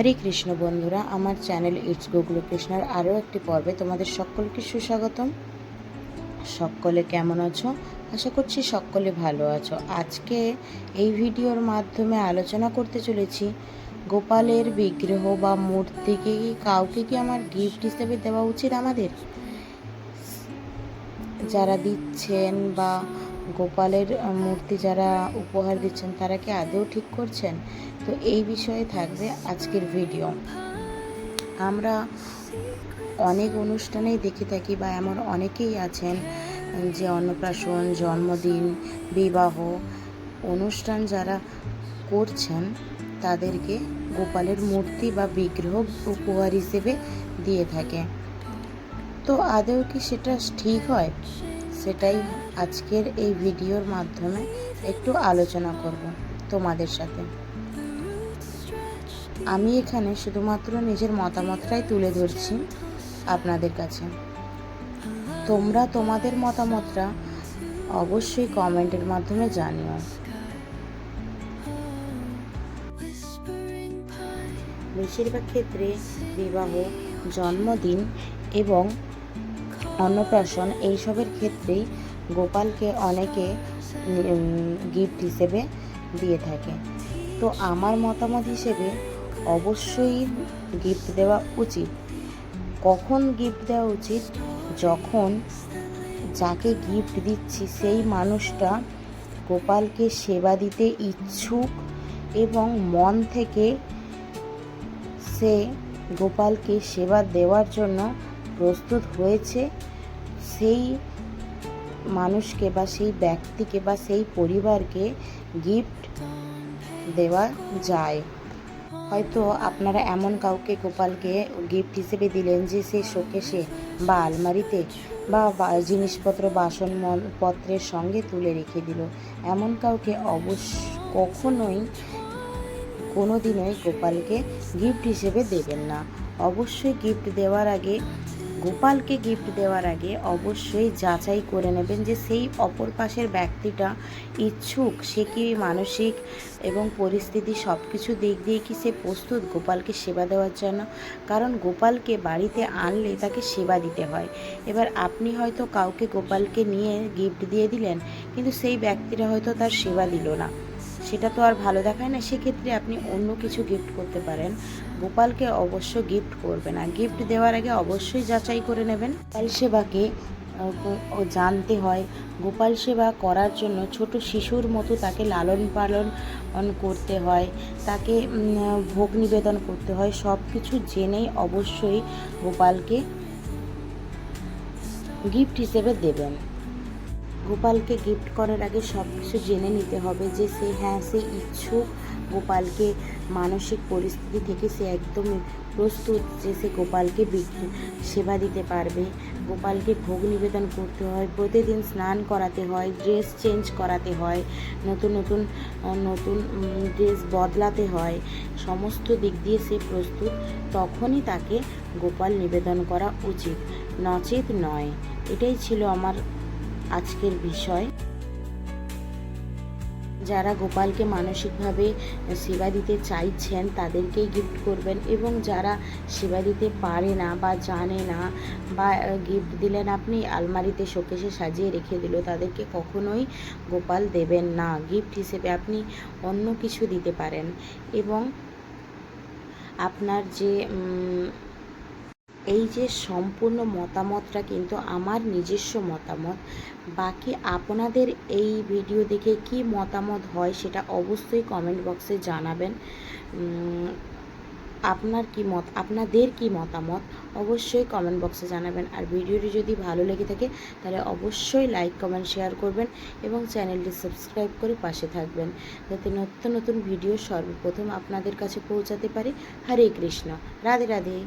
হরে কৃষ্ণ বন্ধুরা, আমার channel it's Gokul কৃষ্ণার আরও একটি পর্বে তোমাদের সকলকে সুস্বাগতম। সকলে কেমন আছো? আশা করছি সকলে ভালো আছো। আজকে এই ভিডিওর মাধ্যমে আলোচনা করতে চলেছি গোপালের বিগ্রহ বা মূর্তিকে কি কাউকে কি আমার গিফট হিসেবে দেওয়া উচিত আমাদের? যারা দিচ্ছেন বা গোপালের মূর্তি যারা উপহার দিচ্ছেন, তারা কি আদৌ ঠিক করছেন? তো এই বিষয়ে থাকবে আজকের ভিডিও। আমরা অনেক অনুষ্ঠানেই দেখে থাকি বা এমন অনেকেই আছেন যে অন্নপ্রাশন, জন্মদিন, বিবাহ, অনুষ্ঠান যারা করছেন, তাদেরকে গোপালের মূর্তি বা বিগ্রহ উপহার হিসেবে দিয়ে থাকে। তো আদৌ কি সেটা ঠিক হয়? সেটাই আজকের এই ভিডিওর মাধ্যমে একটু আলোচনা করব তোমাদের সাথে। আমি এখানে শুধুমাত্র নিজের মতামতটাই তুলে ধরছি আপনাদের কাছে। তোমরা তোমাদের মতামতটা অবশ্যই কমেন্টের মাধ্যমে জানিও। বেশিরভাগ ক্ষেত্রে বিবাহ, জন্মদিন এবং অন্নপ্রাশন এইসবের ক্ষেত্রেই গোপালকে অনেকে গিফট হিসেবে দিয়ে থাকে। তো আমার মতামত হিসেবে অবশ্যই গিফট দেওয়া উচিত। কখন গিফট দেওয়া উচিত? যখন যাকে গিফট দিচ্ছি সেই মানুষটা গোপালকে সেবা দিতে ইচ্ছুক এবং মন থেকে সে গোপালকে সেবা দেওয়ার জন্য প্রস্তুত হয়েছে সেই মানুষকে বা সেই ব্যক্তিকে বা সেই পরিবারকে গিফট দেওয়া যায়। হয়তো আপনারা এমন কাউকে গোপালকে গিফট হিসেবে দিলেন যে সে শোকেশে বা আলমারিতে বা জিনিসপত্র, বাসন পত্রের সঙ্গে তুলে রেখে দিল। এমন কাউকে অবশ্য কখনোই কোনো দিনই গোপালকে গিফট হিসেবে দেবেন না। অবশ্যই গিফট দেওয়ার আগে গোপালকে গিফট দেওয়ার আগে অবশ্যই যাচাই করে নেবেন যে সেই অপর পাশের ব্যক্তিটা ইচ্ছুক, সে কি মানসিক এবং পরিস্থিতি সব কিছু দিক দিয়ে কি সে প্রস্তুত গোপালকে সেবা দেওয়ার জন্য? কারণ গোপালকে বাড়িতে আনলে তাকে সেবা দিতে হয়। এবার আপনি হয়তো কাউকে গোপালকে নিয়ে গিফট দিয়ে দিলেন, কিন্তু সেই ব্যক্তিরা হয়তো তার সেবা দিল না। সেটা তো আর ভালো দেখায় না। সেক্ষেত্রে আপনি অন্য কিছু গিফট করতে পারেন। গোপালকে অবশ্য গিফট করবে না গিফট দেওয়ার আগে অবশ্যই যাচাই করে নেবেন। গোপাল সেবাকে জানতে হয়। গোপাল সেবা করার জন্য ছোট শিশুর মতো তাকে লালন পালন করতে হয়। তাকে ভোগ নিবেদন করতে হয়। সব কিছু জেনেই অবশ্যই গোপালকে গিফট হিসেবে দেবেন। গোপালকে গিফট করার আগে সব কিছু জেনে নিতে হবে যে সে হ্যাঁ সে ইচ্ছুক। গোপালকে মানসিক পরিস্থিতি থেকে সে একদম প্রস্তুত যে সে গোপালকে সেবা দিতে পারবে। গোপালকে ভোগ নিবেদন করতে হয়, প্রতিদিন স্নান করাতে হয় ড্রেস চেঞ্জ করাতে হয়, নতুন নতুন নতুন ড্রেস বদলাতে হয়। সমস্ত দিক দিয়ে সে প্রস্তুত, তখনই তাকে গোপাল নিবেদন করা উচিত। নচেত নয়। এটাই ছিল আমার আজকের বিষয়। যারা গোপালকে মানসিকভাবে সেবা দিতে চাইছেন, তাদেরকেই গিফট করবেন এবং যারা সেবা দিতে পারে না বা জানে না বা গিফট দিলেন আপনি, আলমারিতে শোকেশে সাজিয়ে রেখে দিল, তাদেরকে কখনোই গোপাল দেবেন না। গিফট হিসেবে আপনি অন্য কিছু দিতে পারেন এবং আপনার যে এই যে সম্পূর্ণ মতামতটা কিন্তু আমার নিজস্ব মতামত। বাকি আপনাদের এই ভিডিও দেখে কি মতামত হয় সেটা অবশ্যই কমেন্ট বক্সে জানাবেন। আপনার কি মত, আপনাদের কি মতামত অবশ্যই কমেন্ট বক্সে জানাবেন। আর ভিডিওটি যদি ভালো লেগে থাকে, তাহলে অবশ্যই লাইক কমেন্ট শেয়ার করবেন এবং চ্যানেলটি সাবস্ক্রাইব করে পাশে থাকবেন। যাতে নতুন নতুন ভিডিও সর্বপ্রথম আপনাদের কাছে পৌঁছাতে পারে। হরে কৃষ্ণ, রাধে রাধে।